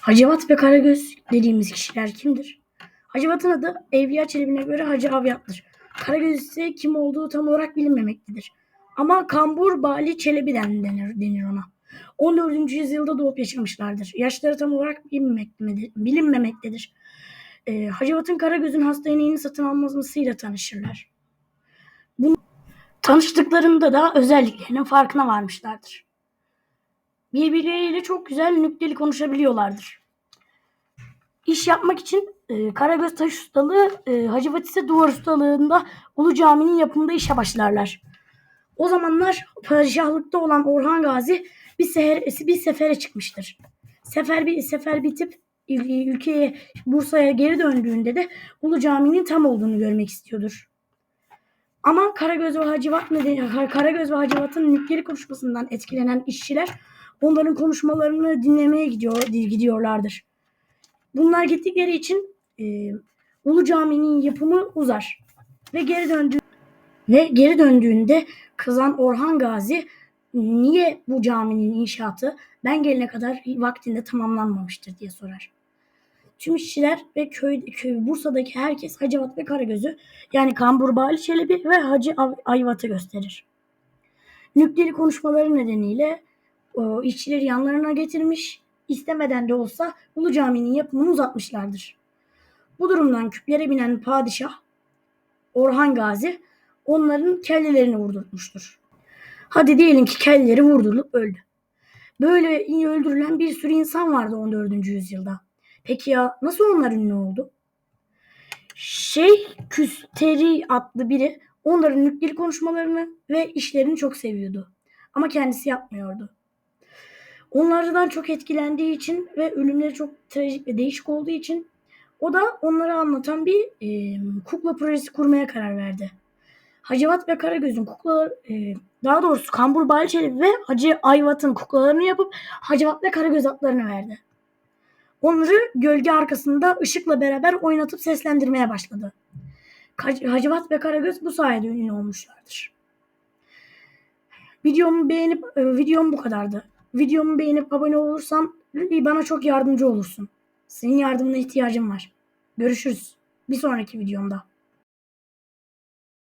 Hacivat ve Karagöz dediğimiz kişiler kimdir? Hacivat'ın adı Evliya Çelebi'ne göre Hacı Avyat'tır. Karagöz ise kim olduğu tam olarak bilinmemektedir. Ama Kambur Bali Çelebi'den denir, denir ona. 14. yüzyılda doğup yaşamışlardır. Yaşları tam olarak bilinmemektedir. bilinmemektedir. Ee, Hacivat'ın Karagöz'ün hasta ineğini satın almasıyla tanışırlar. Bu, tanıştıklarında da özelliklerinin farkına varmışlardır. Birbirleriyle çok güzel nükteli konuşabiliyorlardır. İş yapmak için e, Karagöz taş ustalığı, e, Hacivat ise duvar ustalığında Ulu Cami'nin yapımında işe başlarlar. O zamanlar padişahlıkta olan Orhan Gazi bir, seher, bir sefere çıkmıştır. Sefer bir sefer bitip ül- ülkeye Bursa'ya geri döndüğünde de Ulu Cami'nin tam olduğunu görmek istiyordur. Ama Karagöz ve Hacivat Karagöz ve Hacivat'ın nükteli konuşmasından etkilenen işçiler onların konuşmalarını dinlemeye gidiyor gidiyorlardır. Bunlar gittikleri için e, Ulu Cami'nin yapımı uzar ve geri döndüğü ve geri döndüğünde kızan Orhan Gazi niye bu caminin inşaatı ben gelene kadar vaktinde tamamlanmamıştır diye sorar. Tüm işçiler ve köy, köy Bursa'daki herkes Hacivat ve Karagöz'ü yani Kambur Bali Çelebi ve Hacı Ayvat'ı gösterir. Nükteli konuşmaları nedeniyle o işçileri yanlarına getirmiş, istemeden de olsa Ulu Cami'nin yapımını uzatmışlardır. Bu durumdan küplere binen padişah Orhan Gazi onların kellelerini vurdurtmuştur. Hadi diyelim ki kelleleri vurdurulup öldü. Böyle öldürülen bir sürü insan vardı 14. yüzyılda. Peki ya nasıl onlar ünlü oldu? Şeyh Küsteri adlı biri onların nükteli konuşmalarını ve işlerini çok seviyordu. Ama kendisi yapmıyordu. Onlardan çok etkilendiği için ve ölümleri çok trajik ve değişik olduğu için o da onları anlatan bir e, kukla projesi kurmaya karar verdi. Hacivat ve Karagöz'ün kuklaları, e, daha doğrusu Kambur Balçeli ve Hacı Ayvat'ın kuklalarını yapıp Hacivat ve Karagöz adlarını verdi. Onları gölge arkasında ışıkla beraber oynatıp seslendirmeye başladı. Hacivat ve Karagöz bu sayede ünlü olmuşlardır. Videomu beğenip videom bu kadardı. Videomu beğenip abone olursan bana çok yardımcı olursun. Senin yardımına ihtiyacım var. Görüşürüz. Bir sonraki videomda.